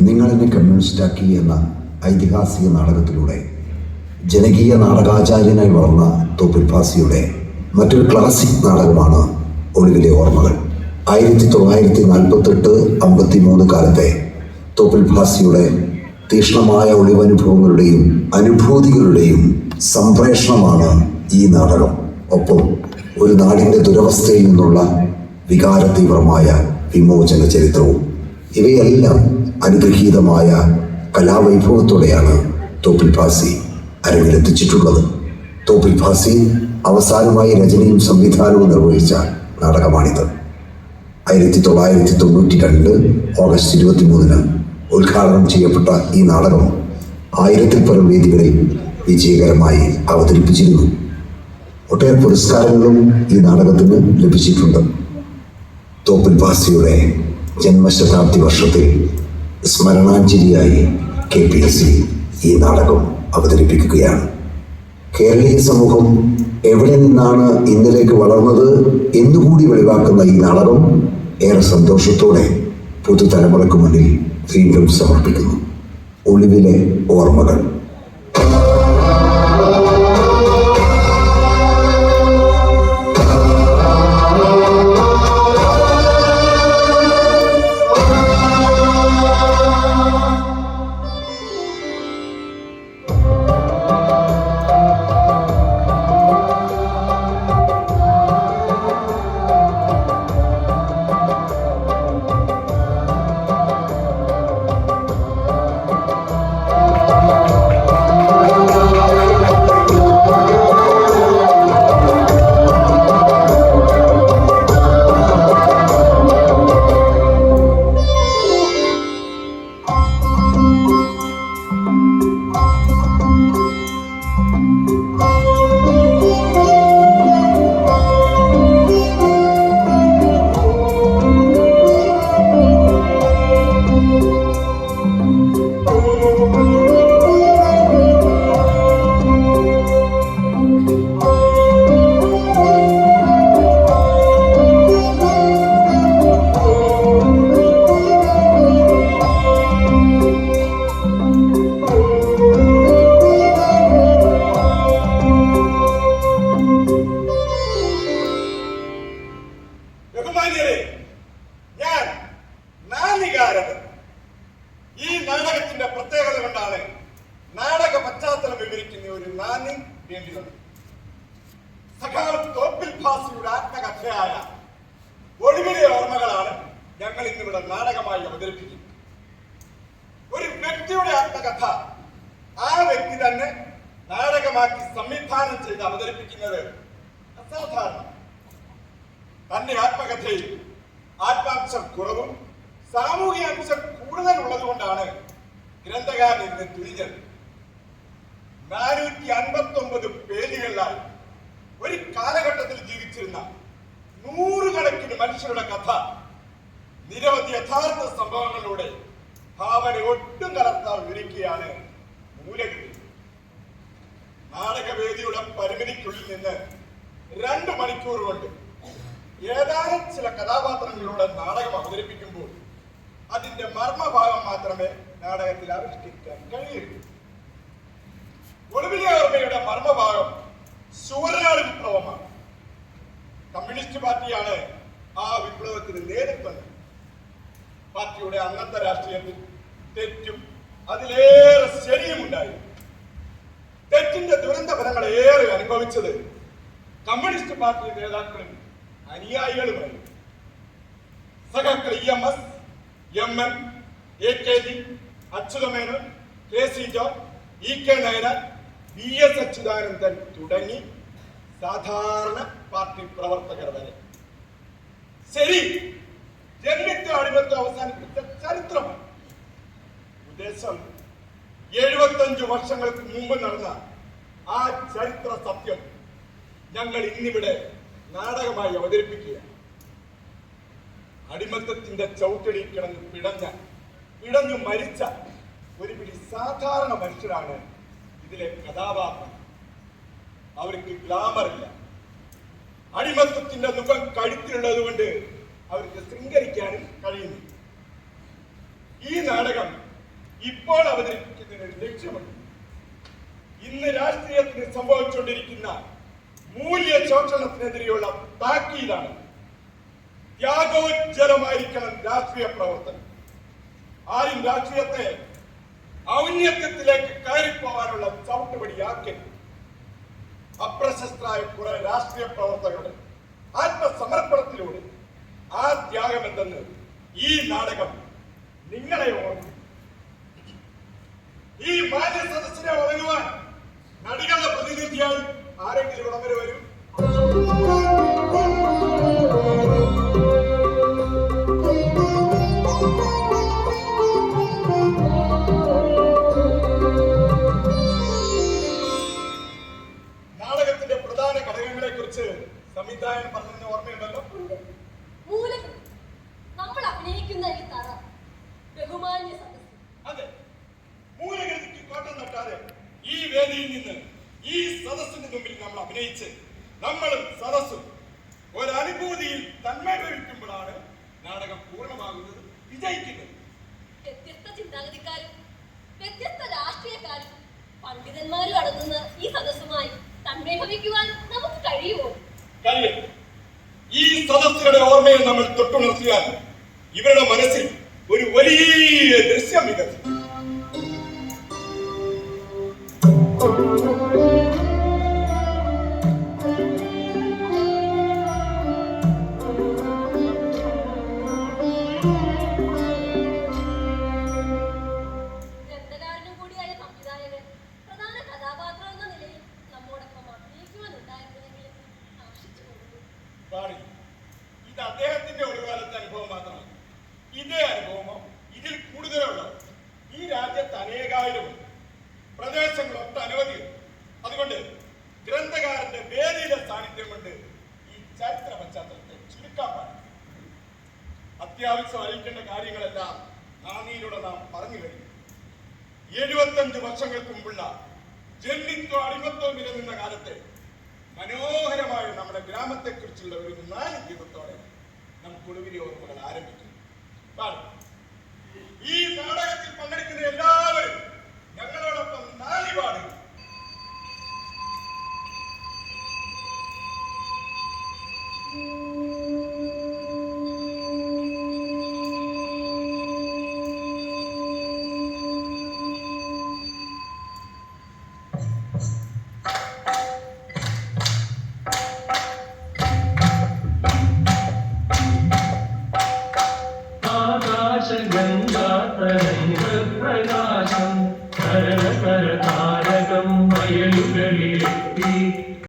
നിങ്ങളെന്നെ കമ്മ്യൂണിസ്റ്റാക്കി എന്ന ഐതിഹാസിക നാടകത്തിലൂടെ ജനകീയ നാടകാചാര്യനായി വളർന്ന തോപ്പിൽ ഭാസിയുടെ മറ്റൊരു ക്ലാസിക് നാടകമാണ് ഒളിവിലെ ഓർമ്മകൾ. ആയിരത്തി തൊള്ളായിരത്തി നാൽപ്പത്തെട്ട് അമ്പത്തി മൂന്ന് കാലത്തെ തോപ്പിൽ ഭാസിയുടെ തീക്ഷ്ണമായ ഒളിവനുഭവങ്ങളുടെയും അനുഭൂതികളുടെയും സംപ്രേഷണമാണ് ഈ നാടകം. ഒപ്പം ഒരു നാടിന്റെ ദുരവസ്ഥയിൽ നിന്നുള്ള വികാരതീവ്രമായ വിമോചന ചരിത്രവും ഇവയെല്ലാം അനുഗ്രഹീതമായ കലാവൈഭവത്തോടെയാണ് തോപ്പിൽ ഭാസി അരങ്ങിലെത്തിച്ചിട്ടുള്ളത് തോപ്പിൽ ഭാസി അവസാനമായി രചനയും സംവിധാനവും നിർവഹിച്ച നാടകമാണിത്. ആയിരത്തി തൊള്ളായിരത്തി തൊണ്ണൂറ്റി രണ്ട് ഓഗസ്റ്റ് ഇരുപത്തി മൂന്നിന് ഉദ്ഘാടനം ചെയ്യപ്പെട്ട ഈ നാടകം ആയിരത്തിൽ പരം വേദികളിൽ വിജയകരമായി അവതരിപ്പിച്ചിരുന്നു. ഒട്ടേറെ പുരസ്കാരങ്ങളും ഈ നാടകത്തിന് ലഭിച്ചിട്ടുണ്ട്. തോപ്പിൽ ഭാസിയുടെ ജന്മശതാബ്ദി വർഷത്തിൽ സ്മരണാഞ്ജലിയായി കെ പി എസ് സി ഈ നാടകം അവതരിപ്പിക്കുകയാണ്. കേരളീയ സമൂഹം എവിടെ നിന്നാണ് ഇന്നിലേക്ക് വളർന്നത് എന്നുകൂടി വെളിവാക്കുന്ന ഈ നാടകം ഏറെ സന്തോഷത്തോടെ പുതുതലമുറയ്ക്ക് മുന്നിൽ വീണ്ടും സമർപ്പിക്കുന്നു. ഒളിവിലെ ഓർമ്മകൾ. പ്രത്യേകത കൊണ്ടാണ് നാടക പശ്ചാത്തലം വിവരിക്കുന്ന ഒരു നാനി വേണ്ടി സഖാവ് തോപ്പിൽ ഭാസിയുടെ ആത്മകഥയായ ഒഴിവിലെ ഓർമ്മകളാണ് ഞങ്ങൾ ഇന്നിവിടെ നാടകമായി അവതരിപ്പിക്കുന്നത്. ഒരു വ്യക്തിയുടെ ആത്മകഥ ആ വ്യക്തി തന്നെ നാടകമാക്കി സംവിധാനം ചെയ്ത് അവതരിപ്പിക്കുന്നത് അസാധാരണം. തന്റെ ആത്മകഥയിൽ ആത്മാംശം കുറവും സാമൂഹിക അംശം ഉള്ളതുകൊണ്ടാണ് ഗ്രന്ഥകാരൻ തുനിഞ്ഞത് നാനൂറ്റി അൻപത്തി ഒമ്പത് പേജുകളിലായി ഒരു കാലഘട്ടത്തിൽ ജീവിച്ചിരുന്ന നൂറുകണക്കിന് മനുഷ്യരുടെ കഥ നിരവധി യഥാർത്ഥ സംഭവങ്ങളിലൂടെ ഭാവന ഒട്ടും കലർത്താൻ വിവരിക്കുകയാണ് മൂലകൃതി. നാടകവേദിയുടെ പരിമിതിക്കുള്ളിൽ നിന്ന് രണ്ട് മണിക്കൂർ കൊണ്ട് ഏതാനും ചില കഥാപാത്രങ്ങളിലൂടെ നാടകം അവതരിപ്പിക്കുമ്പോൾ അതിന്റെ മർമ്മഭാഗം മാത്രമേ നാടകത്തിൽ ആവിഷ്കരിക്കാൻ കഴിയൂ ഒളിവിലെ ഓർമ്മയുടെ മർമ്മഭാഗം സുവർണാളി വിപ്ലവമാണ്. കമ്മ്യൂണിസ്റ്റ് പാർട്ടിയാണ് ആ വിപ്ലവത്തിന് നേതൃത്വം പാർട്ടിയുടെ അന്നത്തെ രാഷ്ട്രീയത്തിൽ തെറ്റും അതിലേറെ ശരിയും ഉണ്ടായി. തെറ്റിന്റെ ദുരന്ത ഫലങ്ങൾ ഏറെ അനുഭവിച്ചത് കമ്മ്യൂണിസ്റ്റ് പാർട്ടി നേതാക്കളും അനുയായികളുമായി സഖാക്കൾ M S M M A K G Achuthamenon K C John E K Nayanar V S Achuthanandan തുടങ്ങി സാധാരണ പാർട്ടി പ്രവർത്തകർ വരെ. ശരി. ജന്മിത്വ അടിമത്തെ അവസാനിപ്പിച്ച ചരിത്രം ഉദ്ദേശം എഴുപത്തഞ്ചു വർഷങ്ങൾക്ക് മുമ്പ് നടന്ന ആ ചരിത്ര സത്യം ഞങ്ങൾ ഇന്നിവിടെ നാടകമായി അവതരിപ്പിക്കുക അടിമത്തത്തിന്റെ ചവിട്ടടി കിടന്ന് പിടഞ്ഞ പിടഞ്ഞു മരിച്ച ഒരു പിടി സാധാരണ മനുഷ്യരാണ് ഇതിലെ കഥാപാത്രം. അവർക്ക് ഗ്ലാമർ ഇല്ല. അടിമത്വത്തിന്റെ മുഖം കഴുത്തിലുള്ളത് കൊണ്ട് അവർക്ക് ശൃംഗരിക്കാനും കഴിയുന്നു ഈ നാടകം ഇപ്പോൾ അവതരിപ്പിക്കുന്നതിന് ലക്ഷ്യമുണ്ട്. ഇന്ന് രാഷ്ട്രീയത്തിന് സംഭവിച്ചുകൊണ്ടിരിക്കുന്ന മൂല്യ ശോഷണത്തിനെതിരെയുള്ള താക്കീതാണ് ത്യാഗോജ്ജലമായിരിക്കണം രാഷ്ട്രീയ പ്രവർത്തനം. ആരും രാഷ്ട്രീയത്തെ ഔന്നത്യത്തിലേക്ക് കയറിപ്പോവാനുള്ള ചവിട്ടുപടിയാക്കരുത്. അപ്രശസ്തരായ കുറെ രാഷ്ട്രീയ പ്രവർത്തകരുടെ ആത്മസമർപ്പണത്തിലൂടെ ആ ത്യാഗം എന്തെന്ന് ഈ നാടകം നിങ്ങളെ ഓർമ്മ ഈ മാന്യ സദസ്സിനെ വഴങ്ങുവാൻ നടികളുടെ പ്രതിനിധിയായി ആരെങ്കിലും ഇവിടെ വരെ? വേദിയിൽ നിന്ന് ഈ സദസ്സിന് മുമ്പിൽ നമ്മൾ അഭിനയിച്ച് നമ്മളും സദസ്സും ഒരനുഭൂതിയിൽ തന്മയിക്കുമ്പോഴാണ് നാടകം പൂർണമാകുന്നത്. വിജയിക്കുന്നത്. വ്യത്യസ്ത ചിന്താഗതിക്കാരും വ്യത്യസ്ത രാഷ്ട്രീയക്കാരും പണ്ഡിതന്മാരും അടങ്ങുന്ന ഈ സദസ്സുമായി തന്മയഭവിക്കുവാൻ നമുക്ക് കഴിയുമോ? കഴിയും. ഈ സദസ്സുകളുടെ ഓർമ്മയിൽ നമ്മൾ തൊട്ടുണർത്തിയാൽ ഇവരുടെ മനസ്സിൽ ഒരു വലിയ ദൃശ്യം വികസിക്കും. oh, oh. അത്യാവശ്യം അറിയിക്കേണ്ട കാര്യങ്ങളെല്ലാം നാണിയിലൂടെ നാം പറഞ്ഞു കഴിഞ്ഞു. എഴുപത്തഞ്ച് വർഷങ്ങൾക്ക് മുമ്പുള്ള ജന്മിത്വ അടിമത്വം നിലനിന്ന കാലത്തെ മനോഹരമായ നമ്മുടെ ഗ്രാമത്തെക്കുറിച്ചുള്ള ഒരു നാല് ദീപത്തോടെ നമുക്ക് ഒടുവിലെ ഓർമ്മകൾ ആരംഭിക്കുന്നു. ഈ നാടകത്തിൽ പങ്കെടുക്കുന്ന എല്ലാവരും ഞങ്ങളോടൊപ്പം നാല്